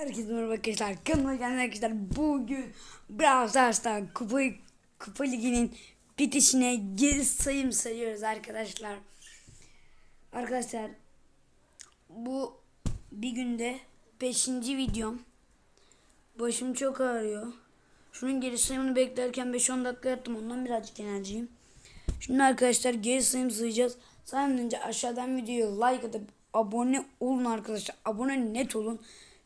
Herkese merhaba arkadaşlar. Kanalıma gelen arkadaşlar bugün Brawl Stars'tan Kupa, Kupa Ligi'nin bitişine geri sayım sayıyoruz arkadaşlar. Arkadaşlar bu bir günde 5. videom. Başım çok ağrıyor. Şunun geri sayımını beklerken 5-10 dakika yattım. Ondan birazcık enerjiyim. Şimdi arkadaşlar geri sayım sayacağız. Saymadan önce aşağıdan videoyu like atıp abone olun arkadaşlar. Abone net olun.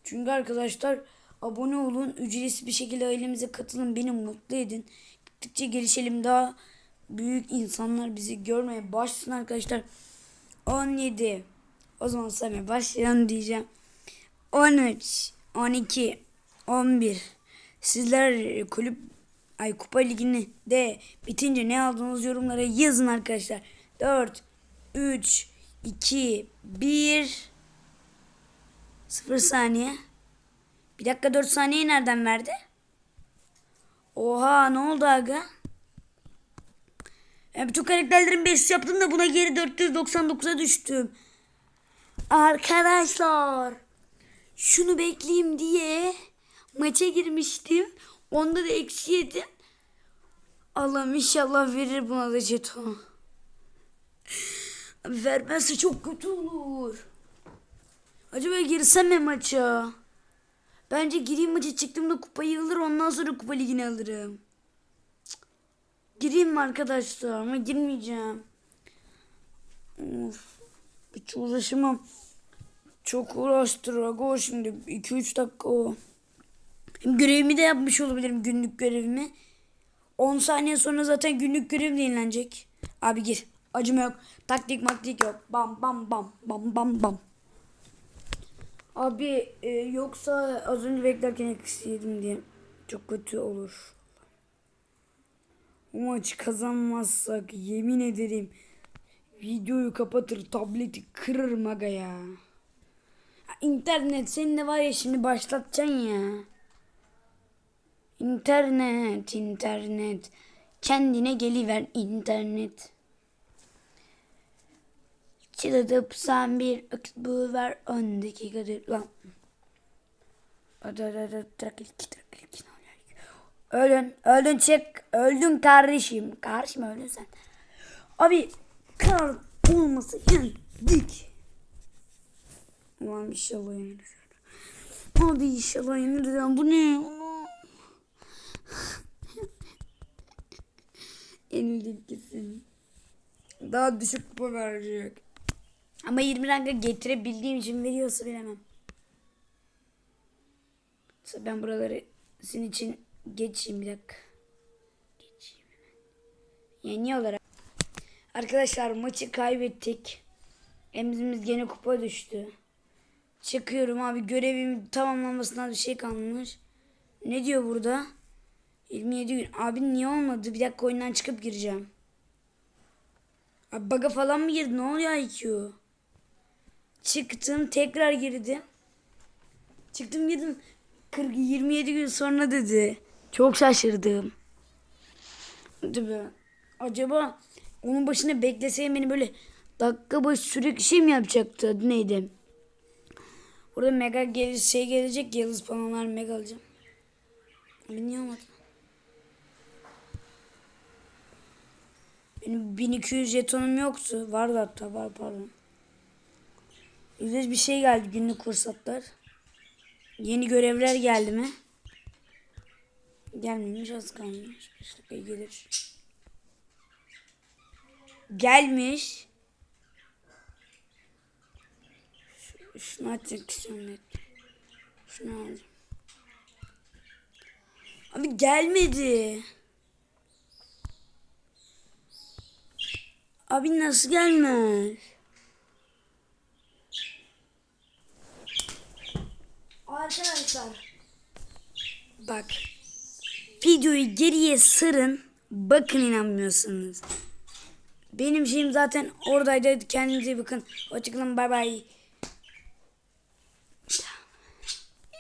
Çünkü arkadaşlar abone olun. Ücretsiz bir şekilde ailemize katılın. Beni mutlu edin. Gittikçe gelişelim. Daha büyük insanlar bizi görmeye başlasın arkadaşlar. 17. O zaman saymaya başlayalım diyeceğim. 13, 12, 11. Sizler kulüp ay kupa ligini de bitince ne aldığınız yorumlara yazın arkadaşlar. 4 3 2 1 0 saniye. Bir dakika 4 saniye nereden verdi? Oha ne oldu aga? Ya bütün karakterlerin 5 yaptım da buna geri 499'a düştüm. Arkadaşlar şunu bekleyeyim diye maça girmiştim. Onda da eksi yedim. Allah'ım inşallah verir buna da jeton. Vermezse çok kötü olur. Acaba girsem mi maça? Bence gireyim maça çıktığımda kupayı alır ondan sonra kupa ligini alırım. Gireyim mi arkadaşlar ama girmeyeceğim. Of. Hiç uğraşamam. Çok uğraştır aga şimdi 2-3 dakika o. Hem görevimi de yapmış olabilirim günlük görevimi. 10 saniye sonra zaten günlük görevim de yenilenecek. Abi gir. Acıma yok. Taktik maktik yok. Bam bam bam bam bam bam. Abi e, yoksa az önce beklerken eksi yedim diye çok kötü olur. O maçı kazanmazsak yemin ederim videoyu kapatır tableti kırarım aga ya. İnternet senin de var ya şimdi başlatacaksın ya. İnternet, internet. Kendine geliver internet. Çıladıp sen bir akıt bu ver on dakikadır lan. Öldün, öldün çık, öldün kardeşim. Kardeşim öldün sen. Abi kar olması yendik. Ulan inşallah yenir. Abi inşallah yenir. lan. Bu ne? Yenildik kesin. Daha düşük kupa verecek. Ama 20 ranka getirebildiğim için veriyorsa bilemem. Ben buraları sizin için geçeyim bir dakika. Geçeyim hemen. Yeni olarak. Arkadaşlar maçı kaybettik. Emzimiz gene kupa düştü. Çıkıyorum abi görevim tamamlanmasına bir şey kalmış. Ne diyor burada? 27 gün. Abi niye olmadı? Bir dakika oyundan çıkıp gireceğim. Abi baga falan mı girdi? Ne oluyor IQ? Çıktım tekrar girdim. Çıktım girdim. 40, 27 gün sonra dedi. Çok şaşırdım. Be. Acaba onun başına bekleseydim beni böyle dakika başı sürekli şey mi yapacaktı? Adı neydi? Burada mega gel şey gelecek yıldız panolar mega alacağım. Olmadı? Benim 1200 jetonum yoktu. Vardı hatta var pardon. Yüzde bir şey geldi günlük fırsatlar. Yeni görevler geldi mi? Gelmemiş az kalmış. 5 dakika gelir. Gelmiş. Şunu açacak istiyorum. Şunu alacağım. Abi gelmedi. Abi nasıl gelmez? Arkadaşlar. Bak. Videoyu geriye sırın. Bakın inanmıyorsunuz. Benim şeyim zaten oradaydı. Kendinize bakın. Hoşçakalın. Bay bay.